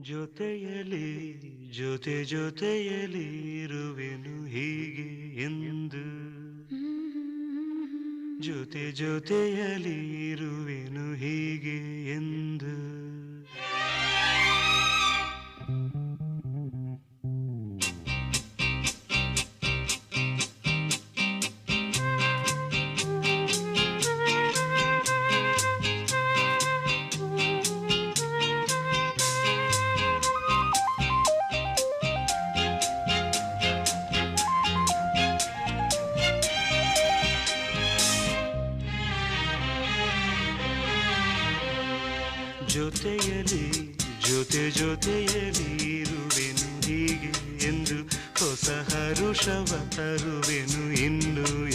ಜೊತೆಯಲಿ ಜೊತೆ ಜೊತೆಯಲಿ ಇರುವೆನು ಹೀಗೆ ಎಂದು. ಜೊತೆ ಜೊತೆಯಲಿ ಇರುವೆನು ಹೀಗೆ ಜೊತೆಯಲಿ ಜೊತೆ ಜೊತೆಯಲಿ ಇರುವೆನು ಹೀಗೆ ಎಂದು ಹೊಸ ಹರುಷವ ತರುವೆನು. ಇನ್ನು